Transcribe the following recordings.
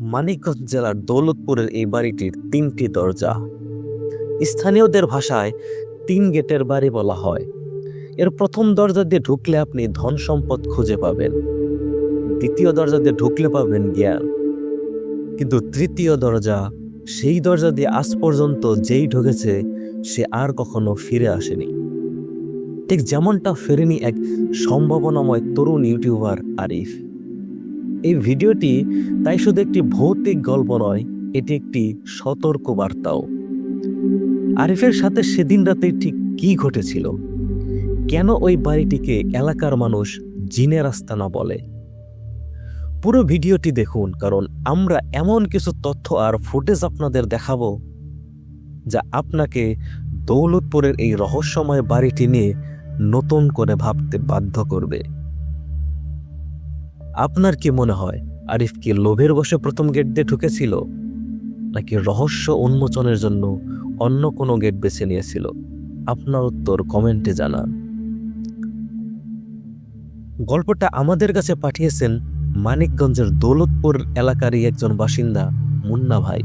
মানিকগঞ্জ জেলার দৌলতপুরের এই বাড়িটির তিনটি দরজা। স্থানীয়দের ভাষায় তিন গেটের বাড়ি বলা হয়। এর প্রথম দরজা দিয়ে ঢুকলে আপনি ধন সম্পদ খুঁজে পাবেন। দ্বিতীয় দরজা দিয়ে ঢুকলে পাবেন জ্ঞান। কিন্তু তৃতীয় দরজা, সেই দরজা দিয়ে আজ পর্যন্ত যেই ঢুকেছে, সে আর কখনো ফিরে আসেনি। ঠিক যেমনটা ফেরেনি এক সম্ভাবনাময় তরুণ ইউটিউবার আরিফ। এই ভিডিওটি তাই শুধু একটি ভৌতিক গল্প নয়, এটি একটি সতর্ক বার্তাও আরিফের সাথে সেদিন রাতে ঠিক কি ঘটেছিল? কেন ওই বাড়িটিকে এলাকার মানুষ জিনের আস্তানা বলে? পুরো ভিডিওটি দেখুন, কারণ আমরা এমন কিছু তথ্য আর ফুটেজ আপনাদের দেখাবো যা আপনাকে দৌলতপুরের এই রহস্যময় বাড়িটি নিয়ে নতুন করে ভাবতে বাধ্য করবে। আপনার কি মনে হয় আরিফ কি লোভের বসে প্রথম গেট দিয়ে ঢুকেছিল নাকি রহস্য উন্মোচনের জন্য অন্য কোনো গেট বেছে নিয়েছিল? আপনার উত্তর কমেন্টে জানান। গল্পটা আমাদের কাছে পাঠিয়েছেন মানিকগঞ্জের দৌলতপুর এলাকারই একজন বাসিন্দা মুন্না ভাই।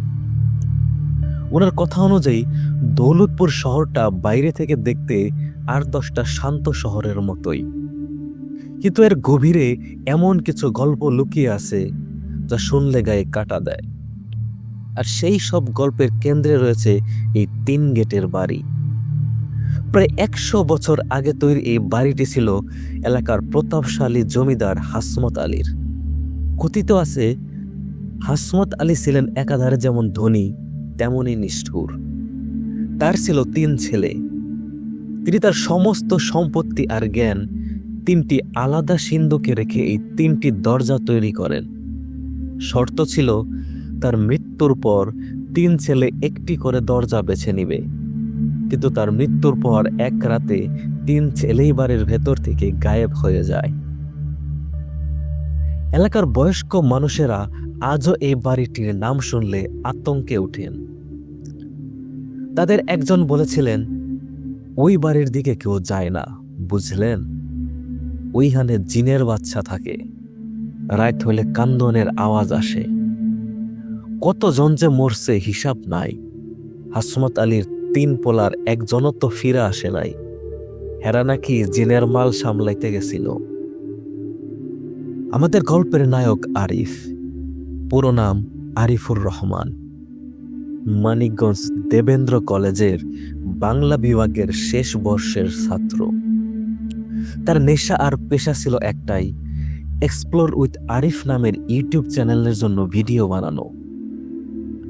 ওনার কথা অনুযায়ী দৌলতপুর শহরটা বাইরে থেকে দেখতে আর দশটা শান্ত শহরের মতোই। কিন্তু এর গভীরে এমন কিছু গল্প লুকিয়ে আছে যা শুনলে গায়ে কাটা দেয়। আর সেই সব গল্পের কেন্দ্রে রয়েছে এই তিন গেটের বাড়ি। প্রায় একশো বছর আগে তৈরি এই বাড়িটি ছিল এলাকার প্রতাপশালী জমিদার হাসমত আলীর। কথিত আছে, হাসমত আলী ছিলেন একাধারে যেমন ধনী, তেমনই নিষ্ঠুর। তার ছিল তিন ছেলে। তিনি তার সমস্ত সম্পত্তি আর জ্ঞান তিনটি আলাদা সিন্ধুকে রেখে এই তিনটি দরজা তৈরি করেন। শর্ত ছিল, তার মৃত্যুর পর তিন ছেলে একটি করে দরজা বেছে নিবে। কিন্তু তার মৃত্যুর পর এক রাতে তিন ছেলেই বাড়ির ভেতর থেকে গায়েব হয়ে যায়। এলাকার বয়স্ক মানুষেরা আজও এই বাড়িটির নাম শুনলে আতঙ্কে উঠেন তাদের একজন বলেছিলেন, ওই বাড়ির দিকে কেউ যায় না, বুঝলেন? ওইখানে জিনের বাচ্চা থাকে। রাত হলে কান্দনের আওয়াজ আসে। কতজন যে মরছে হিসাব নাই। হাসমত আলীর তিন পোলার একজনও তো ফিরে আসে নাই। হেরা নাকি জিনের মাল সামলাইতে গেছিল। আমাদের গল্পের নায়ক আরিফ। পুরো নাম আরিফুর রহমান। মানিকগঞ্জ দেবেন্দ্র কলেজের বাংলা বিভাগের শেষ বর্ষের ছাত্র। তার নেশা আর পেশা ছিল একটাই এক্সপ্লোর উইথ আরিফ নামের ইউটিউব চ্যানেলের জন্য ভিডিও বানানো।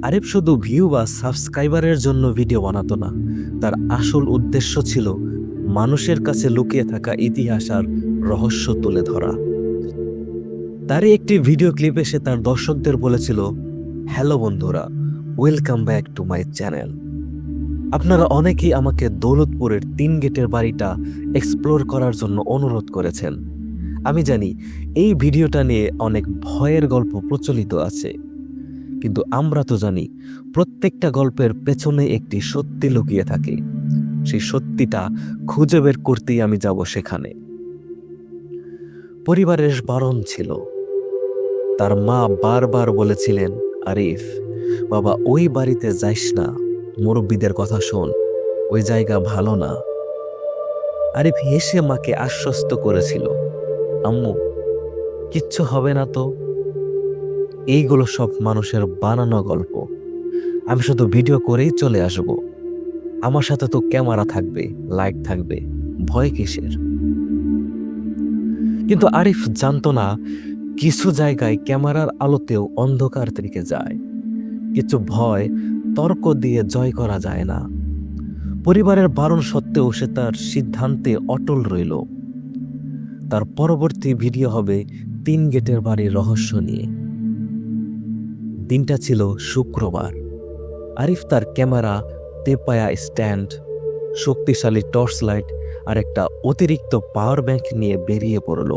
আরিফ শুধু ভিউ বা সাবস্ক্রাইবারের জন্য ভিডিও বানাতো না, তার আসল উদ্দেশ্য ছিল মানুষের কাছে লুকিয়ে থাকা ইতিহাস আর রহস্য তুলে ধরা। তারই একটি ভিডিও ক্লিপে সে তার দর্শকদের বলেছিল হ্যালো বন্ধুরা welcome back to my channel আপনারা অনেকেই আমাকে দৌলতপুরের তিন গেটের বাড়িটা এক্সপ্লোর করার জন্য অনুরোধ করেছেন। আমি জানি এই ভিডিওটা নিয়ে অনেক ভয়ের গল্প প্রচলিত আছে। কিন্তু আমরা তো জানি প্রত্যেকটা গল্পের পেছনে একটি সত্যি লুকিয়ে থাকে। সেই সত্যিটা খুঁজে বের করতেই আমি যাব সেখানে। পরিবারের বারণ ছিল। তার মা বারবার বলেছিলেন, আরিফ, বাবা, ওই বাড়িতে যাইস না। মুরব্বীদের কথা শোন, ওই জায়গা ভালো না। আরিফ হেসে মাকে আশ্বস্ত করেছিল, আম্মু, কিচ্ছু হবে না তো? এইগুলো সব মানুষের বানানো গল্প। আমি শুধু ভিডিও করেই চলে আসব। আমার সাথে তো ক্যামেরা থাকবে, লাইট থাকবে, ভয় কিসের? কিন্তু আরিফ জানতো না, কিছু জায়গায় ক্যামেরার আলোতেও অন্ধকার থেকে যায়। কিছু ভয় তর্ক দিয়ে জয় করা যায় না। পরিবারের বারণ সত্ত্বেও সে তার সিদ্ধান্তে অটল রইল। তার পরবর্তী ভিডিও হবে তিন গেটের বাড়ির রহস্য নিয়ে। দিনটা ছিল শুক্রবার। আরিফ তার ক্যামেরা, তেপায়া স্ট্যান্ড, শক্তিশালী টর্চ লাইট আর একটা অতিরিক্ত পাওয়ার ব্যাংক নিয়ে বেরিয়ে পড়ল।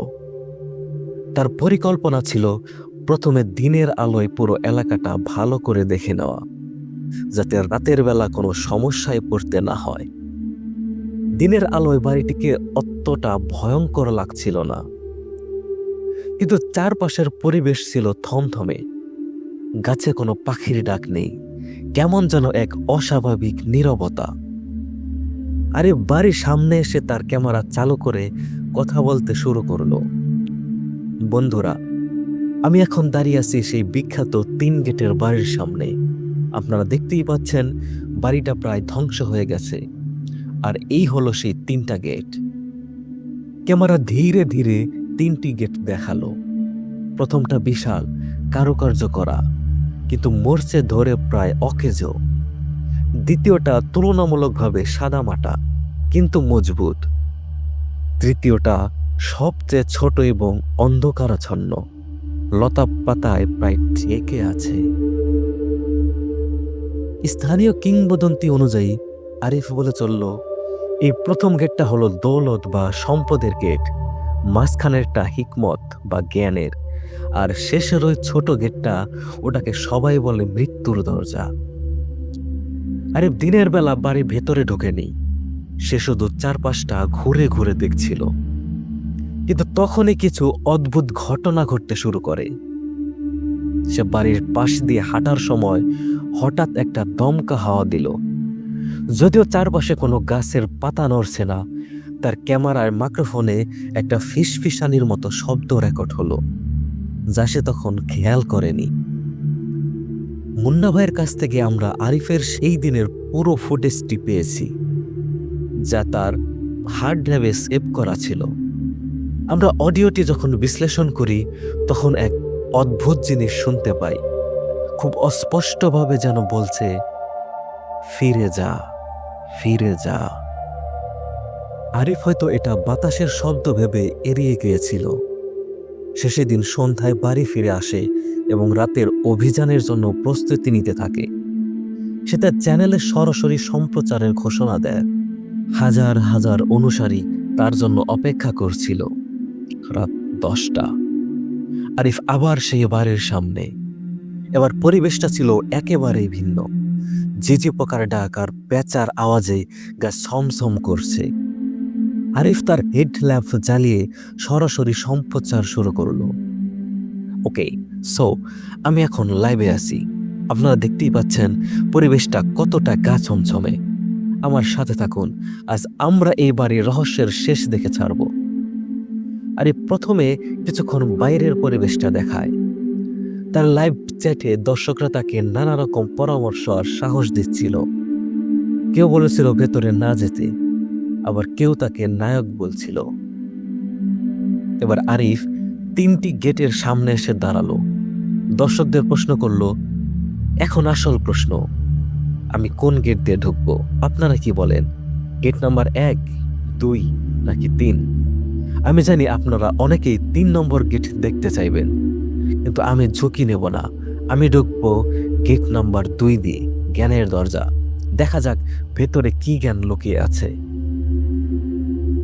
তার পরিকল্পনা ছিল প্রথমে দিনের আলোয় পুরো এলাকাটা ভালো করে দেখে নেওয়া। যাতে রাতের বেলা কোনো সমস্যায় পড়তে না হয়। দিনের আলোয় বাড়িটিকে অতটা ভয়ঙ্কর লাগছিল না। কিন্তু চারপাশের পরিবেশ ছিল থমথমে। গাছে কোনো পাখির ডাক নেই। কেমন যেন এক অস্বাভাবিক নীরবতা। আরে বাড়ির সামনে এসে তার ক্যামেরা চালু করে কথা বলতে শুরু করল। বন্ধুরা, আমি এখন দাঁড়িয়ে আছি সেই বিখ্যাত তিন গেটের বাড়ির সামনে। আপনারা দেখতেই পাচ্ছেন, বাড়িটা প্রায় ধ্বংস হয়ে গেছে। আর এই হলো সেই তিনটা গেট ক্যামেরা ধীরে ধীরে তিনটি গেট দেখাল। প্রথমটা বিশাল, কারুকার্য করা, কিন্তু মরচে ধরে প্রায় অকেজ। দ্বিতীয়টা তুলনামূলকভাবে সাদামাটা, কিন্তু মজবুত। তৃতীয়টা সবচেয়ে ছোট এবং অন্ধকারাচ্ছন্ন। লতা পাতায় প্রায় ঢেকে আছে। স্থানীয় কিংবদন্তি অনুযায়ী আরিফ বলে চলল, এই প্রথম গেটটা হলো দৌলত বা সম্পদের গেট। মাঝখানেরটা হিকমত বা জ্ঞানের। আর শেষের ওই ছোট গেটটা ওটাকে সবাই বলে মৃত্যুর দরজা। আরে দিনের বেলা বাড়ির ভেতরে ঢোকেনি। সে শুধু চারপাশটা ঘুরে ঘুরে দেখছিল। কিন্তু তখনই কিছু অদ্ভুত ঘটনা ঘটতে শুরু করে। সে বাড়ির পাশ দিয়ে হাঁটার সময় হঠাৎ একটা দমকা হাওয়া দিল। যদিও চারপাশে কোনো গাছের পাতা নড়ছে না, তার ক্যামেরার মাইক্রোফোনে একটা ফিসফিসানির মতো শব্দ রেকর্ড হলো, যা সে তখন খেয়াল করেনি। মুন্না ভাইয়ের কাছ থেকে আমরা আরিফের সেই দিনের পুরো ফুটেজটি পেয়েছি, যা তার হার্ড ড্রাইভে সেভ করা ছিল। আমরা অডিওটি যখন বিশ্লেষণ করি, তখন এক অদ্ভুত জিনিস শুনতে পাই। খুব অস্পষ্টভাবে যেন বলছে, ফিরে যা ফিরে যা। আরিফ হয়তো এটা বাতাসের শব্দ ভেবে এড়িয়ে গিয়েছিল। শেষে দিন সন্ধ্যায় বাড়ি ফিরে আসে এবং রাতের অভিযানের জন্য প্রস্তুতি নিতে থাকে। সে তার চ্যানেলে সরাসরি সম্প্রচারের ঘোষণা দেয়। হাজার হাজার অনুসারী তার জন্য অপেক্ষা করছিল। রাত দশটা। আরিফ আবার সেই বাড়ির সামনে। এবার পরিবেশটা ছিল একেবারেই ভিন্ন। ঝিঝি পোকার ডাক আর পেঁচার আওয়াজে গা ছমছম করছে। আরিফ তার হেড ল্যাম্প জ্বালিয়ে সরাসরি সম্প্রচার শুরু করল। ওকে, সো, আমি এখন লাইভে আছি। আপনারা দেখতেই পাচ্ছেন পরিবেশটা কতটা গা ছমছমে। আমার সাথে থাকুন, আজ আমরা এই বাড়ির রহস্যের শেষ দেখে ছাড়ব। আরে প্রথমে কিছুক্ষণ বাইরের পরিবেশটা দেখায়। তার লাইভ চ্যাটে দর্শকরা তাকে নানা রকম পরামর্শ আর সাহস দিচ্ছিল। কেউ বলেছিল ভেতরে না যেতে, আবার কেউ তাকে নায়ক বলছিল। এবার আরিফ তিনটি গেটের সামনে এসে দাঁড়াল। দর্শকদের প্রশ্ন করল, এখন আসল প্রশ্ন, আমি কোন গেট দিয়ে ঢুকবো? আপনারা কি বলেন, গেট নাম্বার এক, দুই, নাকি তিন? আমি জানি আপনারা অনেকেই তিন নম্বর গেট দেখতে চাইবেন, কিন্তু আমি ঝুঁকি নেব না। আমি ঢুকবো গেট নাম্বার দুই দিয়ে, জ্ঞানের দরজা। দেখা যাক ভেতরে কি জ্ঞান লুকিয়ে আছে।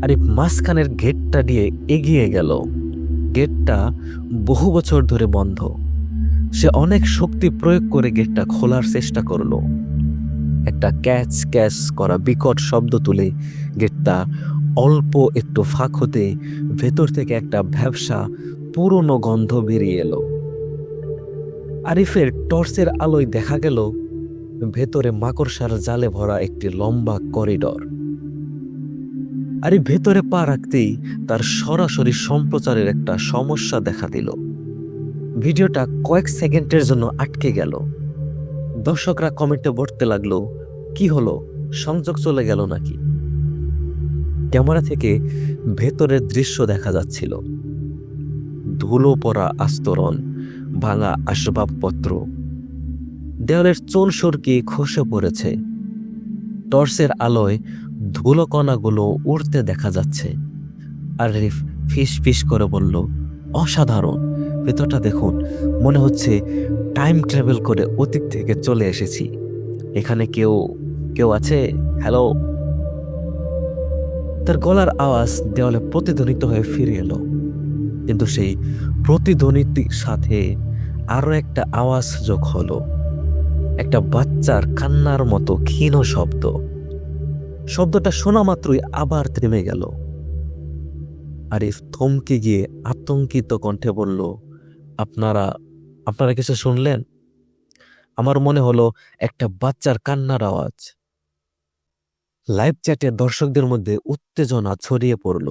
আরে মাঝখানের গেটটা দিয়ে এগিয়ে গেল। গেটটা বহু বছর ধরে বন্ধ। সে অনেক শক্তি প্রয়োগ করে গেটটা খোলার চেষ্টা করল। একটা ক্যাচ ক্যাচ করা বিকট শব্দ তুলে গেটটা অল্প একটু ফাঁক হতে ভেতর থেকে একটা ভ্যাবসা পুরনো গন্ধ বেরিয়ে এলো। আরিফের টর্চের আলোয় দেখা গেল ভেতরে মাকড়সার জালে ভরা একটি লম্বা করিডর। আরে ভেতরে পা রাখতেই তার সরাসরি সম্প্রচারের একটা সমস্যা দেখা দিল। ভিডিওটা কয়েক সেকেন্ডের জন্য আটকে গেল। দর্শকরা কমেন্টে বলতে লাগল, কি হলো? সংযোগ চলে গেল নাকি? ক্যামেরা থেকে ভেতরের দৃশ্য দেখা যাচ্ছিল। ধুলো পড়া আস্তরণ, ভাঙা আসবাবপত্র। দেওয়ালের চোল সরকি খসে পড়েছে। টর্চের আলোয় ধুলো কণাগুলো উড়তে দেখা যাচ্ছে। আর রিফ ফিস ফিস করে বলল, অসাধারণ। ভেতরটা দেখুন, মনে হচ্ছে টাইম ট্রাভেল করে অতীত থেকে চলে এসেছি। এখানে কেউ কেউ আছে? হ্যালো? তার গলার আওয়াজ দেওয়ালে প্রতিধ্বনিত হয়ে ফিরে এলো। কিন্তু সেই প্রতিধ্বনিতির সাথে আরও একটা আওয়াজ যোগ হলো। একটা বাচ্চার কান্নার মতো ক্ষীণ শব্দ। শব্দটা শোনা মাত্রই আবার থেমে গেল। আরিফ থমকে গিয়ে আতঙ্কিত কণ্ঠে বলল, আপনারা আপনারা কিছু শুনলেন? আমার মনে হলো একটা বাচ্চার কান্নার আওয়াজ। লাইভ চ্যাটে দর্শকদের মধ্যে উত্তেজনা ছড়িয়ে পড়ল।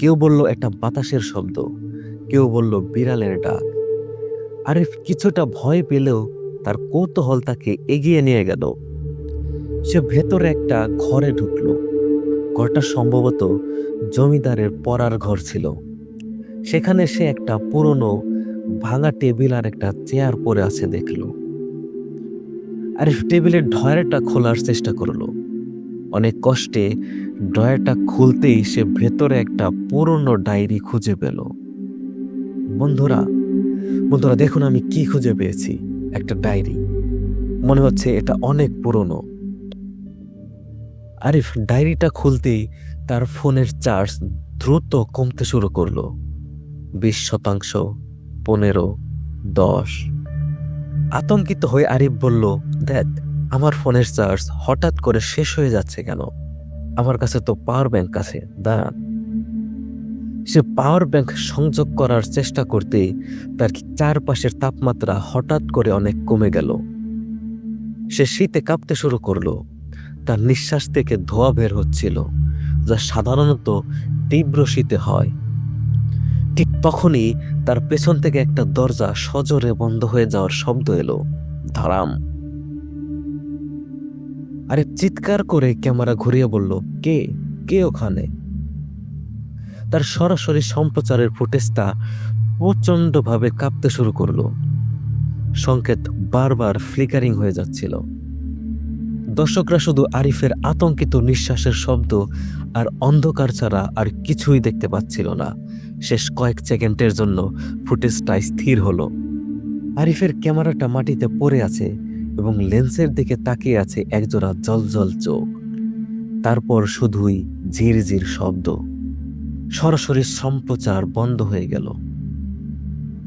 কেউ বলল একটা বাতাসের শব্দ, কেউ বলল বিড়ালের ডাক। আরিফ কিছুটা ভয় পেলেও তার কৌতূহল তাকে এগিয়ে নিয়ে গেল। সে ভেতরে একটা ঘরে ঢুকল। ঘরটা সম্ভবত জমিদারের পড়ার ঘর ছিল। সেখানে সে একটা পুরনো ভাঙা টেবিল আর একটা চেয়ার পরে আছে দেখল। আরিফ টেবিলের ড্রয়ারটা খোলার চেষ্টা করল। অনেক কষ্টে ড্রয়ারটা খুলতেই সে ভেতরে একটা পুরনো ডায়েরি খুঁজে পেল। বন্ধুরা বন্ধুরা, দেখুন আমি কি খুঁজে পেয়েছি একটা ডায়েরি। মনে হচ্ছে এটা অনেক পুরনো। আরিফ ডায়েরিটা খুলতেই তার ফোনের চার্জ দ্রুত কমতে শুরু করল। বিশ শতাংশ, পনেরো, দশ। আতঙ্কিত হয়ে আরিফ বলল, দেখ আমার ফোনের চার্জ হঠাৎ করে শেষ হয়ে যাচ্ছে কেন? আমার কাছে তো পাওয়ার ব্যাংক আছে, দাঁড়ান। সে পাওয়ার ব্যাংক সংযোগ করার চেষ্টা করতেই তার চারপাশের তাপমাত্রা হঠাৎ করে অনেক কমে গেল। সে শীতে কাঁপতে শুরু করল, তার নিঃশ্বাস থেকে ধোয়া বের হচ্ছিল, যা সাধারণত তীব্র শীতে হয়। ঠিক তখনই তার পেছন থেকে একটা দরজা সজোরে বন্ধ হয়ে যাওয়ার শব্দ এলো ধারাম আরে চিৎকার করে ক্যামেরা ঘুরিয়ে বলল, কে? কে ওখানে? তার সরাসরি সম্প্রচারের ফুটেজটা প্রচণ্ডভাবে কাঁপতে শুরু করল। সংকেত বারবার ফ্লিকারিং হয়ে যাচ্ছিল। দর্শকরা শুধু আরিফের আতঙ্কিত নিঃশ্বাসের শব্দ আর অন্ধকার ছাড়া আর কিছুই দেখতে পাচ্ছিল না। শেষ কয়েক সেকেন্ডের জন্য ফুটেজটা স্থির হলো। আরিফের ক্যামেরাটা মাটিতে পড়ে আছে। এবং লেন্সের দিকে তাকিয়ে আছে একজোড়া জলজল চোখ। তারপর শুধুই ঝিরঝির শব্দ। সরাসরি সম্প্রচার বন্ধ হয়ে গেল।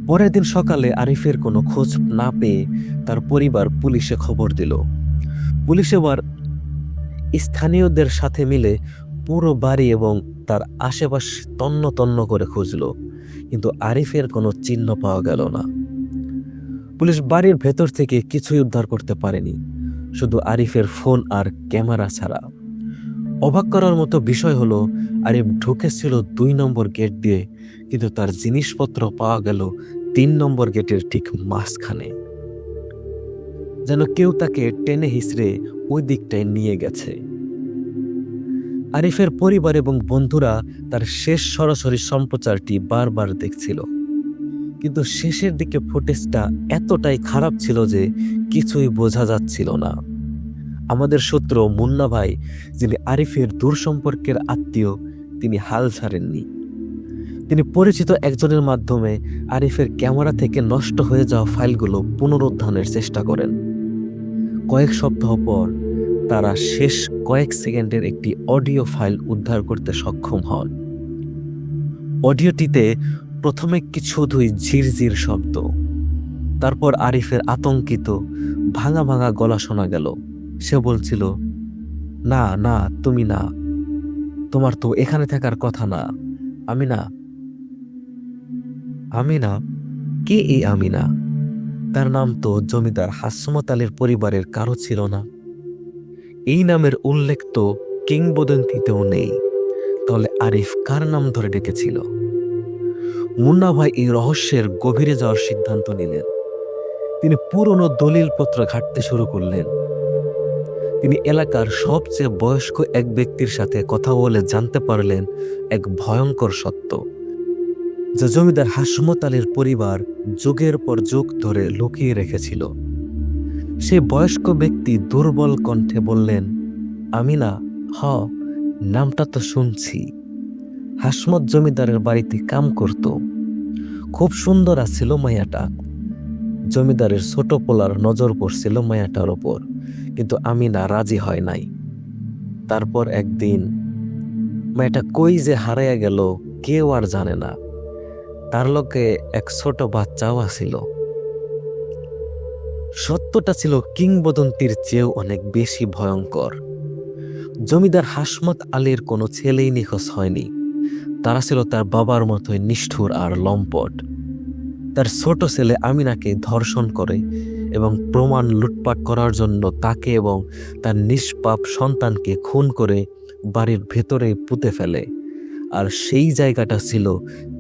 পরের দিন সকালে আরিফের কোনো খোঁজ না পেয়ে তার পরিবার পুলিশে খবর দিল। পুলিশ এবার স্থানীয়দের সাথে মিলে পুরো বাড়ি এবং তার আশেপাশ তন্ন তন্ন করে খুঁজল, কিন্তু আরিফের কোনো চিহ্ন পাওয়া গেল না। পুলিশ বাড়ির ভেতর থেকে কিছুই উদ্ধার করতে পারেনি, শুধু আরিফের ফোন আর ক্যামেরা ছাড়া। অবাক করার মতো বিষয় হলো, আরিফ ঢুকেছিল দুই নম্বর গেট দিয়ে, কিন্তু তার জিনিসপত্র পাওয়া গেল তিন নম্বর গেটের ঠিক মাঝখানে। যেন কেউ তাকে টেনে হিসড়ে ওই দিকটায় নিয়ে গেছে। আরিফের পরিবার এবং বন্ধুরা তার শেষ সরাসরি সম্প্রচারটি বারবার দেখছিল। কিন্তু শেষের দিকে ফুটেজটা এতটাই খারাপ ছিল যে কিছুই বোঝা যাচ্ছিল না। আমাদের সূত্র মুন্না ভাই, যিনি আরিফের দূর সম্পর্কের আত্মীয়, তিনি হাল ছাড়েননি। তিনি পরিচিত একজনের মাধ্যমে আরিফের ক্যামেরা থেকে নষ্ট হয়ে যাওয়া ফাইলগুলো পুনরুদ্ধানের চেষ্টা করেন। কয়েক সপ্তাহ পর তারা শেষ কয়েক সেকেন্ডের একটি অডিও ফাইল উদ্ধার করতে সক্ষম হন। অডিওটিতে প্রথমে কিছুধুই ঝিরঝির শব্দ। তারপর আরিফের আতঙ্কিত, ভাঙা ভাঙা গলা শোনা গেল। সে বলছিল, না না, তুমি না। তোমার তো এখানে থাকার কথা না। আমি না। আমি না কে এই আমিনা? তার নাম তো জমিদার হাসমত আলীর পরিবারের কারও ছিল না। এই নামের উল্লেখ তো কিংবদন্তিতেও নেই। তাহলে আরিফ কার নাম ধরে ডেকেছিল? মুন্না ভাই এই রহস্যের গভীরে যাওয়ার সিদ্ধান্ত নিলেন। তিনি পুরনো দলিলপত্র ঘাটতে শুরু করলেন। তিনি এলাকার সবচেয়ে বয়স্ক এক ব্যক্তির সাথে কথা বলে জানতে পারলেন এক ভয়ঙ্কর সত্য। যা জমিদার হাসমত আলীর পরিবার যুগের পর যুগ ধরে লুকিয়ে রেখেছিল। সে বয়স্ক ব্যক্তি দুর্বল কণ্ঠে বললেন আমি না হ, নামটা তো শুনছি। হাসমত জমিদারের বাড়িতে কাম করত। খুব সুন্দর আছিল মায়াটা। জমিদারের ছোট পোলার নজর পড়ছিল মায়াটার ওপর, কিন্তু আমি না রাজি হয় নাই। তারপর একদিন, মায়াটা কই যে হারাইয়া গেল কেউ আর জানে না। তার লোকে এক ছোট বাচ্চাও আসিল সত্যটা ছিল কিংবদন্তির চেয়েও অনেক বেশি ভয়ঙ্কর। জমিদার হাসমত আলীর কোনো ছেলেই নিখোঁজ হয়নি। তারা ছিল তার বাবার মতোই নিষ্ঠুর আর লম্পট। তার ছোট ছেলে আমিনাকে ধর্ষণ করে এবং প্রমাণ লুটপাট করার জন্য তাকে এবং তার নিষ্পাপ সন্তানকে খুন করে বাড়ির ভেতরে পুঁতে ফেলে। আর সেই জায়গাটা ছিল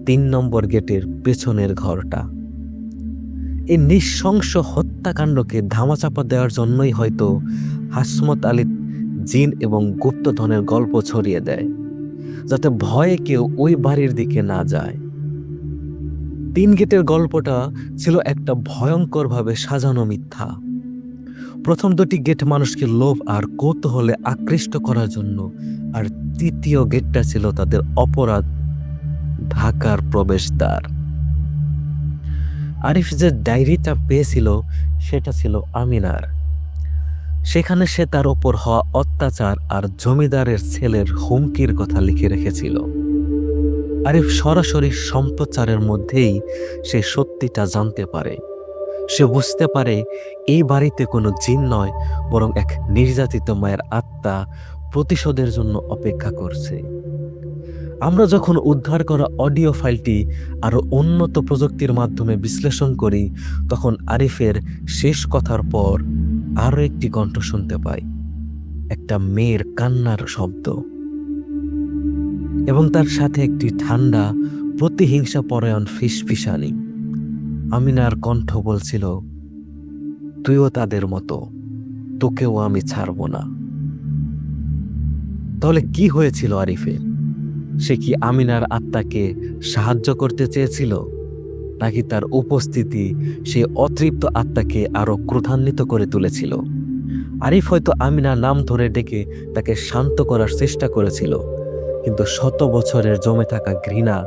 তিন নম্বর গেটের পেছনের ঘরটা। এই নৃশংস হত্যাকাণ্ডকে ধামাচাপা দেওয়ার জন্যই হয়তো হাসমত আলী জিন এবং গুপ্তধনের গল্প ছড়িয়ে দেয়। যাতে ভয়ে কেউ ওই বাড়ির দিকে না যায়। তিন গেটের গল্পটা ছিল একটা ভয়ঙ্করভাবে সাজানো মিথ্যা। প্রথম দুটি গেট মানুষকে লোভ আর কৌতূহলে আকৃষ্ট করার জন্য, আর তৃতীয় গেটটা ছিল তাদের অপরাধ, ঢাকার প্রবেশদ্বার। আরিফ যে ডায়েরিটা পেয়েছিল, সেটা ছিল আমিনার। সেখানে সে তার ওপর হওয়া অত্যাচার আর জমিদারের ছেলের হুমকির কথা লিখে রেখেছিল। আরিফ সরাসরি সম্প্রচারের মধ্যেই সে সত্যিটা জানতে পারে। সে বুঝতে পারে এই বাড়িতে কোনো জিন নয়, বরং এক নির্যাতিত মায়ের আত্মা প্রতিশোধের জন্য অপেক্ষা করছে। আমরা যখন উদ্ধার করা অডিও ফাইলটি আরও উন্নত প্রযুক্তির মাধ্যমে বিশ্লেষণ করি, তখন আরিফের শেষ কথার পর আরও একটি কণ্ঠ শুনতে পাই। একটা মেয়ের কান্নার শব্দ। এবং তার সাথে একটি ঠান্ডা, প্রতিহিংসা পরায়ণ ফিসফিসানি। আমিনার কণ্ঠ বলছিল, তুইও তাদের মতো, তোকেও আমি ছাড়ব না। তাহলে কি হয়েছিল আরিফের সে কি আমিনার আত্মাকে সাহায্য করতে চেয়েছিল? নাকি তার উপস্থিতি সে অতৃপ্ত আত্মাকে আরও ক্রোধান্বিত করে তুলেছিল। আরিফ হয়তো আমিনার নাম ধরে ডেকে তাকে শান্ত করার চেষ্টা করেছিল, কিন্তু শত বছরের জমে থাকা ঘৃণা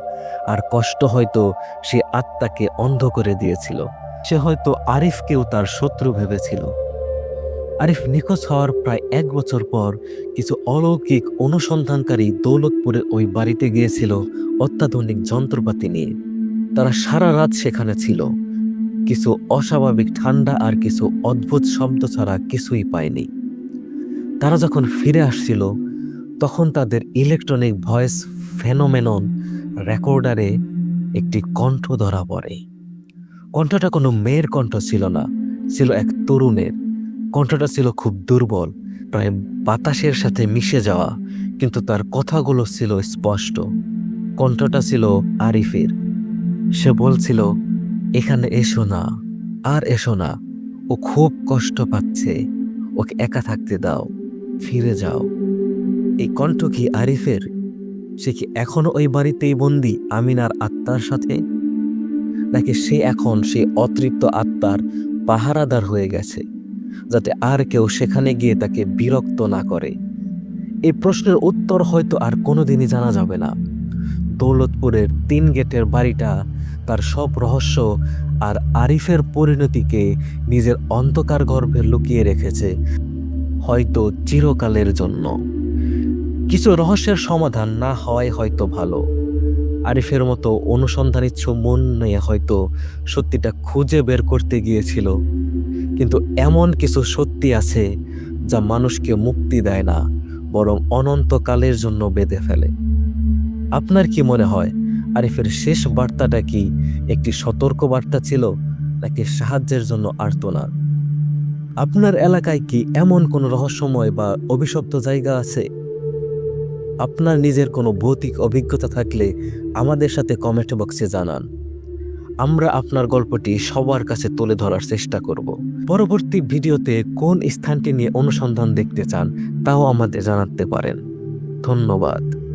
আর কষ্ট হয়তো সে আত্মাকে অন্ধ করে দিয়েছিল। সে হয়তো আরিফকেও তার শত্রু ভেবেছিল। আরিফ নিখোঁজ হওয়ার প্রায় এক বছর পর কিছু অলৌকিক অনুসন্ধানকারী দৌলতপুরের ওই বাড়িতে গিয়েছিল অত্যাধুনিক যন্ত্রপাতি নিয়ে। তারা সারা রাত সেখানে ছিল। কিছু অস্বাভাবিক ঠান্ডা আর কিছু অদ্ভুত শব্দ ছাড়া কিছুই পায়নি। তারা যখন ফিরে আসছিল, তখন তাদের ইলেকট্রনিক ভয়েস ফেনোমেনন রেকর্ডারে একটি কণ্ঠ ধরা পড়ে। কণ্ঠটা কোনো মেয়ের কণ্ঠ ছিল না, ছিল এক তরুণের। কণ্ঠটা ছিল খুব দুর্বল, প্রায় বাতাসের সাথে মিশে যাওয়া, কিন্তু তার কথাগুলো ছিল স্পষ্ট। কণ্ঠটা ছিল আরিফের। সে বলছিল, এখানে এসো না, আর এসো না। ও খুব কষ্ট পাচ্ছে। ওকে একা থাকতে দাও, ফিরে যাও। এই কণ্ঠ কি আরিফের? সে কি এখনও ওই বাড়িতেই বন্দি আমিনার আত্মার সাথে? নাকি সে এখন সেই অতৃপ্ত আত্মার পাহারাদার হয়ে গেছে, যাতে আর কেউ সেখানে গিয়ে তাকে বিরক্ত না করে? এই প্রশ্নের উত্তর হয়তো আর কোনোদিনই জানা যাবে না। দৌলতপুরের তিন গেটের বাড়িটা তার সব রহস্য আর আরিফের পরিণতিকে নিজের অন্ধকার গর্ভে লুকিয়ে রেখেছে, হয়তো চিরকালের জন্য। কিছু রহস্যের সমাধান না হওয়াই হয়তো ভালো। আরিফের মতো অনুসন্ধানিচ্ছ মন নিয়ে হয়তো সত্যিটা খুঁজে বের করতে গিয়েছিল। কিন্তু এমন কিছু সত্যি আছে যা মানুষকে মুক্তি দেয় না, বরং অনন্তকালের জন্য বেঁধে ফেলে। আপনার কি মনে হয় আরিফের শেষ বার্তাটা কি একটি সতর্ক বার্তা ছিল নাকি সাহায্যের জন্য আর্তনাদ? আপনার এলাকায় কি এমন কোনো রহস্যময় বা অভিশপ্ত জায়গা আছে? আপনার নিজের কোনো ভৌতিক অভিজ্ঞতা থাকলে আমাদের সাথে কমেন্ট বক্সে জানান। আমরা আপনার গল্পটি সবার কাছে তুলে ধরার চেষ্টা করব। পরবর্তী ভিডিওতে কোন স্থানটি নিয়ে অনুসন্ধান দেখতে চান তাও আমাদের জানাতে পারেন। ধন্যবাদ।